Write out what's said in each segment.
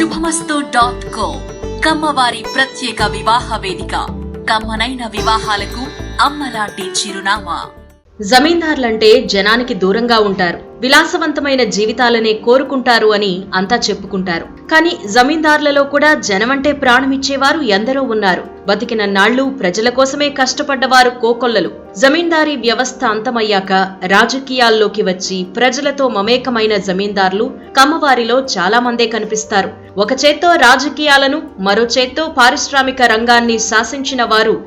శుభమస్తు dot co కమ్మవారి ప్రత్యేక వివాహ వేదిక. కమ్మనైన వివాహాలకు అమ్మలాంటి చిరునామా. జమీందార్లంటే జనానికి దూరంగా ఉంటారు. విలాసవంతమైన జీవితాలనే కోరుకుంటారు అని అంతా చెప్పుకుంటారు. కానీ జమీందార్లలో కూడా జనమంటే ప్రాణమిచ్చేవారు ఎందరో ఉన్నారు. బతికిన నాళ్ళు ప్రజల కోసమే కష్టపడ్డవారు కోకొల్లలు. జమీందారీ వ్యవస్థ అంతమయ్యాక రాజకీయాల్లోకి వచ్చి ప్రజలతో మమేకమైన జమీందార్లు కమ్మవారిలో చాలా మందే కనిపిస్తారు. ఒక చేత్తో రాజకీయాలను మరో చేత్తో పారిశ్రామిక రంగాన్ని శాసించిన వారు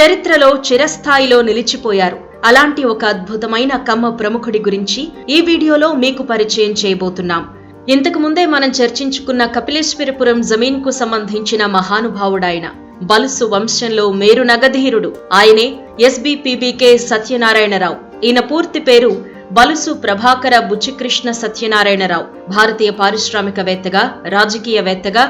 చరిత్రలో చిరస్థాయిలో నిలిచిపోయారు. అలాంటి ఒక అద్భుతమైన కమ్మ ప్రముఖుడి గురించి ఈ వీడియోలో మీకు పరిచయం చేయబోతున్నాం. ఇంతకు ముందే మనం చర్చించుకున్న కపిలేశ్వరపురం జమీన్కు సంబంధించిన మహానుభావుడాయన బలుసు వంశంలో మేరు నగధీరుడు. ఆయనే ఎస్బిపిబికే సత్యనారాయణరావు. ఈయన పూర్తి పేరు బలుసు ప్రభాకర బుచ్చికృష్ణ సత్యనారాయణరావు భారతీయ పారిశ్రామికవేత్తగా రాజకీయవేత్తగా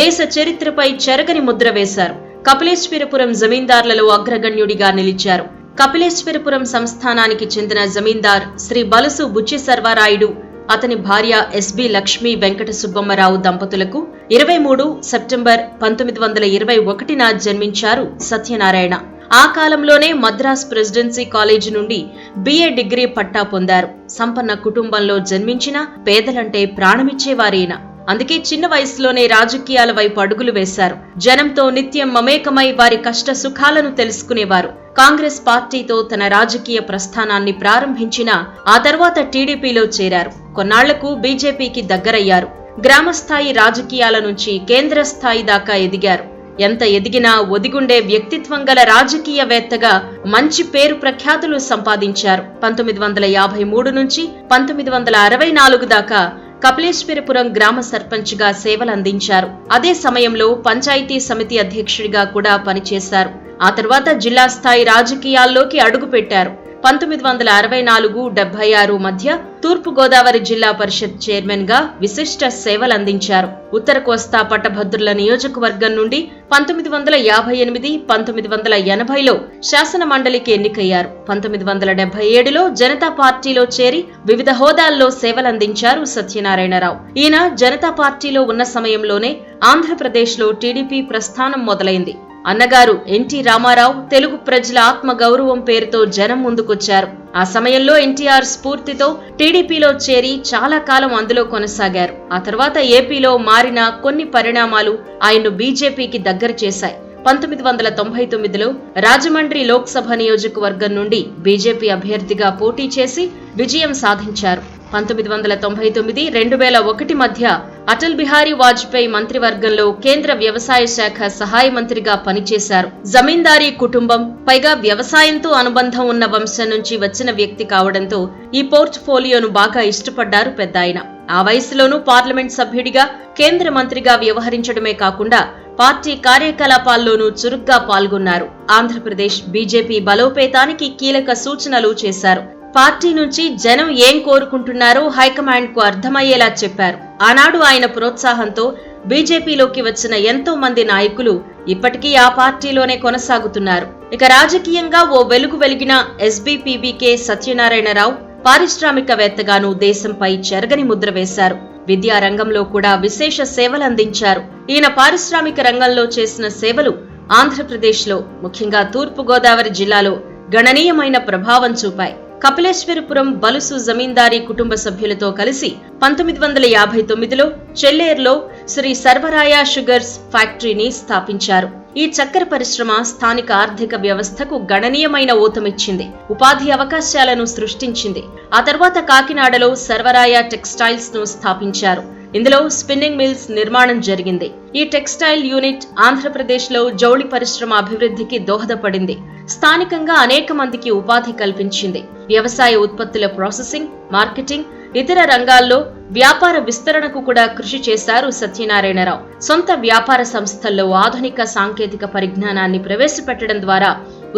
దేశ చరిత్రపై చెరగని ముద్ర వేశారు. కపిలేశ్వరపురం జమీందార్లలో అగ్రగణ్యుడిగా నిలిచారు. కపిలేశ్వరపురం సంస్థానానికి చెందిన జమీందార్ శ్రీ బలుసు బుచ్చి సర్వారాయుడు అతని భార్య ఎస్బి లక్ష్మి వెంకట సుబ్బమ్మరావు దంపతులకు ఇరవై మూడు సెప్టెంబర్ పంతొమ్మిది వందల ఇరవై ఒకటిన జన్మించారు సత్యనారాయణ. ఆ కాలంలోనే మద్రాస్ ప్రెసిడెన్సీ కాలేజీ నుండి బిఏ డిగ్రీ పట్టా పొందారు. సంపన్న కుటుంబంలో జన్మించిన పేదలంటే ప్రాణమిచ్చేవారేనా అందుకే చిన్న వయసులోనే రాజకీయాల వైపు అడుగులు వేశారు. జనంతో నిత్యం మమేకమై వారి కష్ట సుఖాలను తెలుసుకునేవారు. కాంగ్రెస్ పార్టీతో తన రాజకీయ ప్రస్థానాన్ని ప్రారంభించిన ఆ తర్వాత టీడీపీలో చేరారు. కొన్నాళ్ళకు బీజేపీకి దగ్గరయ్యారు. గ్రామస్థాయి రాజకీయాల నుంచి కేంద్ర స్థాయి దాకా ఎదిగారు. ఎంత ఎదిగినా ఒదిగుండే వ్యక్తిత్వం గల రాజకీయవేత్తగా మంచి పేరు ప్రఖ్యాతులు సంపాదించారు. పంతొమ్మిది వందల యాభై మూడు నుంచి పంతొమ్మిది వందల అరవై నాలుగు దాకా కపిలేశ్వరపురం గ్రామ సర్పంచ్గా సేవలందించారు. అదే సమయంలో పంచాయతీ సమితి అధ్యక్షుడిగా కూడా పనిచేశారు. ఆ తర్వాత జిల్లా స్థాయి రాజకీయాల్లోకి అడుగుపెట్టారు. పంతొమ్మిది వందల అరవై నాలుగు డెబ్బై ఆరు మధ్య తూర్పు గోదావరి జిల్లా పరిషత్ చైర్మన్గా విశిష్ట సేవలందించారు. ఉత్తర కోస్తా పట్టభద్రుల నియోజకవర్గం నుండి పంతొమ్మిది వందల యాభై ఎనిమిది పంతొమ్మిది వందల ఎనభైలో శాసన మండలికి ఎన్నికయ్యారు. పంతొమ్మిది వందల డెబ్బై ఏడులో జనతా పార్టీలో చేరి వివిధ హోదాల్లో సేవలందించారు సత్యనారాయణరావు. ఈయన జనతా పార్టీలో ఉన్న సమయంలోనే ఆంధ్రప్రదేశ్లో టీడీపీ ప్రస్థానం మొదలైంది. అన్నగారు ఎన్టీ రామారావు తెలుగు ప్రజల ఆత్మ గౌరవం పేరుతో జనం ముందుకొచ్చారు. ఆ సమయంలో ఎన్టీఆర్ స్ఫూర్తితో టీడీపీలో చేరి చాలా కాలం అందులో కొనసాగారు. ఆ తర్వాత ఏపీలో మారిన కొన్ని పరిణామాలు ఆయన్ను బీజేపీకి దగ్గర చేశాయి. పంతొమ్మిది వందల తొంభై తొమ్మిదిలో రాజమండ్రి లోక్సభ నియోజకవర్గం నుండి బీజేపీ అభ్యర్థిగా పోటీ చేసి విజయం సాధించారు. పంతొమ్మిది వందల తొంభై తొమ్మిది రెండు వేల ఒకటి మధ్య అటల్ బిహారీ వాజ్పేయి మంత్రివర్గంలో కేంద్ర వ్యవసాయ శాఖ సహాయ మంత్రిగా పనిచేశారు. జమీందారీ కుటుంబం పైగా వ్యవసాయంతో అనుబంధం ఉన్న వంశం నుంచి వచ్చిన వ్యక్తి కావడంతో ఈ పోర్ట్ఫోలియోను బాగా ఇష్టపడ్డారు పెద్దాయన. ఆ వయసులోనూ పార్లమెంట్ సభ్యుడిగా కేంద్ర మంత్రిగా వ్యవహరించడమే కాకుండా పార్టీ కార్యకలాపాల్లోనూ చురుగ్గా పాల్గొన్నారు. ఆంధ్రప్రదేశ్ బీజేపీ బలోపేతానికి కీలక సూచనలు చేశారు. పార్టీ నుంచి జనం ఏం కోరుకుంటున్నారో హైకమాండ్కు అర్థమయ్యేలా చెప్పారు. ఆనాడు ఆయన ప్రోత్సాహంతో బీజేపీలోకి వచ్చిన ఎంతో మంది నాయకులు ఇప్పటికీ ఆ పార్టీలోనే కొనసాగుతున్నారు. ఇక రాజకీయంగా ఓ వెలుగు వెలిగిన ఎస్బీపీబీకే సత్యనారాయణరావు పారిశ్రామికవేత్తగాను దేశంపై చెరగని ముద్ర వేశారు. విద్యా రంగంలో కూడా విశేష సేవలందించారు ఈయన పారిశ్రామిక రంగంలో చేసిన సేవలు ఆంధ్రప్రదేశ్లో ముఖ్యంగా తూర్పు గోదావరి జిల్లాలో గణనీయమైన ప్రభావం చూపాయి. కపిలేశ్వరపురం బలుసు జమీందారీ కుటుంబ సభ్యులతో కలిసి పంతొమ్మిది వందల యాభై తొమ్మిదిలో చెల్లేర్లో శ్రీ సర్వరాయ షుగర్స్ ఫ్యాక్టరీని స్థాపించారు. ఈ చక్కెర పరిశ్రమ స్థానిక ఆర్థిక వ్యవస్థకు గణనీయమైన ఊతమిచ్చింది. ఉపాధి అవకాశాలను సృష్టించింది. ఆ తర్వాత కాకినాడలో సర్వరాయ టెక్స్టైల్స్ను స్థాపించారు. ఇందులో స్పిన్నింగ్ మిల్స్ నిర్మాణం జరిగింది. ఈ టెక్స్టైల్ యూనిట్ ఆంధ్రప్రదేశ్లో జౌళి పరిశ్రమ అభివృద్ధికి దోహదపడింది. స్థానికంగా అనేక మందికి ఉపాధి కల్పించింది. వ్యవసాయ ఉత్పత్తుల ప్రాసెసింగ్ మార్కెటింగ్ ఇతర రంగాల్లో వ్యాపార విస్తరణకు కూడా కృషి చేశారు సత్యనారాయణరావు. సొంత వ్యాపార సంస్థల్లో ఆధునిక సాంకేతిక పరిజ్ఞానాన్ని ప్రవేశపెట్టడం ద్వారా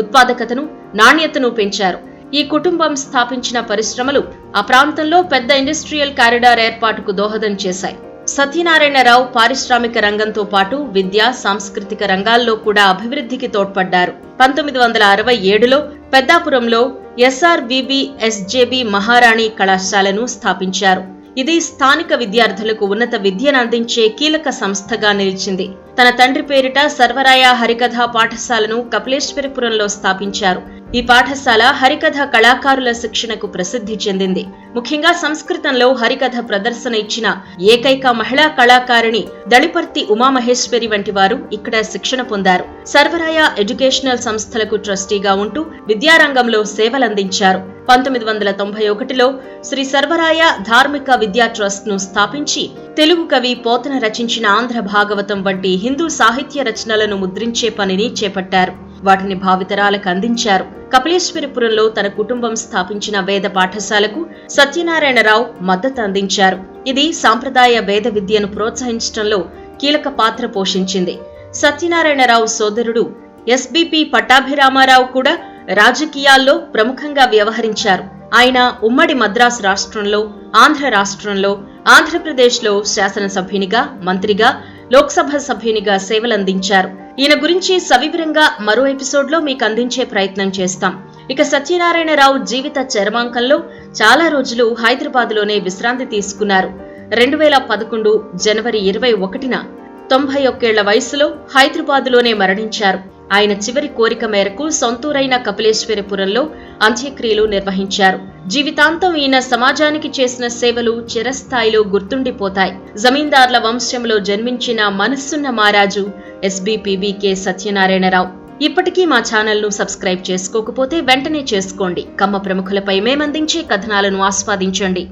ఉత్పాదకతను నాణ్యతను పెంచారు. ఈ కుటుంబం స్థాపించిన పరిశ్రమలు ఆ ప్రాంతంలో పెద్ద ఇండస్ట్రియల్ కారిడార్ ఏర్పాటుకు దోహదం చేశాయి. సత్యనారాయణరావు పారిశ్రామిక రంగంతో పాటు విద్య సాంస్కృతిక రంగాల్లో కూడా అభివృద్ధికి తోడ్పడ్డారు. పంతొమ్మిది వందల అరవై ఏడులో పెద్దాపురంలో ఎస్ఆర్విబి ఎస్జేబి మహారాణి కళాశాలను స్థాపించారు. ఇది స్థానిక విద్యార్థులకు ఉన్నత విద్యను అందించే కీలక సంస్థగా నిలిచింది. తన తండ్రి పేరిట సర్వరాయ హరికథా పాఠశాలను కపిలేశ్వరపురంలో స్థాపించారు. ఈ పాఠశాల హరికథ కళాకారుల శిక్షణకు ప్రసిద్ధి చెందింది. ముఖ్యంగా సంస్కృతంలో హరికథ ప్రదర్శన ఇచ్చిన ఏకైక మహిళా కళాకారిణి దళిపర్తి ఉమామహేశ్వరి వంటి వారు ఇక్కడ శిక్షణ పొందారు. సర్వరాయ ఎడ్యుకేషనల్ సంస్థలకు ట్రస్టీగా ఉంటూ విద్యారంగంలో సేవలందించారు. పంతొమ్మిది వందల తొంభై ఒకటిలో శ్రీ సర్వరాయ ధార్మిక విద్యా ట్రస్ట్ను స్థాపించి తెలుగు కవి పోతన రచించిన ఆంధ్ర భాగవతం వంటి హిందూ సాహిత్య రచనలను ముద్రించే పనిని చేపట్టారు. వాటిని భావితరాలకు అందించారు. కపిలేశ్వరపురంలో తన కుటుంబం స్థాపించిన వేద పాఠశాలకు సత్యనారాయణరావు మద్దతు అందించారు. ఇది సాంప్రదాయ వేద విద్యను ప్రోత్సహించడంలో కీలక పాత్ర పోషించింది. సత్యనారాయణరావు సోదరుడు ఎస్బిపి పట్టాభిరామారావు కూడా రాజకీయాల్లో ప్రముఖంగా వ్యవహరించారు. ఆయన ఉమ్మడి మద్రాసు రాష్ట్రంలో ఆంధ్ర రాష్ట్రంలో ఆంధ్రప్రదేశ్లో శాసనసభ్యునిగా మంత్రిగా లోక్సభ సభ్యునిగా సేవలందించారు. ఈయన గురించి సవివరంగా మరో ఎపిసోడ్లో మీకు అందించే ప్రయత్నం చేస్తాం. ఇక సత్యనారాయణరావు జీవిత చరమాంకంలో చాలా రోజులు హైదరాబాద్లోనే విశ్రాంతి తీసుకున్నారు. రెండు వేల పదకొండు జనవరి ఇరవై ఒకటిన తొంభై ఒక్కేళ్ళ వయసులో హైదరాబాద్లోనే మరణించారు. ఆయన చివరి కోరిక మేరకు సొంతూరైన కపిలేశ్వరపురంలో అంత్యక్రియలు నిర్వహించారు. జీవితాంతం ఈయన సమాజానికి చేసిన సేవలు చిరస్థాయిలో గుర్తుండిపోతాయి. జమీందార్ల వంశంలో జన్మించిన మనస్సున్న మారాజు ఎస్బీపీబీకే సత్యనారాయణరావు. ఇప్పటికీ మా ఛానల్ను సబ్స్క్రైబ్ చేసుకోకపోతే వెంటనే చేసుకోండి. కమ్మ ప్రముఖులపై మేమందించే కథనాలను ఆస్వాదించండి.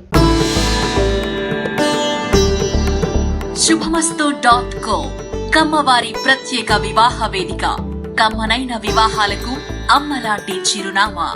శుభమస్తు డాట్ కో కమ్మవారి ప్రత్యేక వివాహ వేదిక. కమ్మనైన వివాహాలకు అమ్మలాంటి చిరునామా.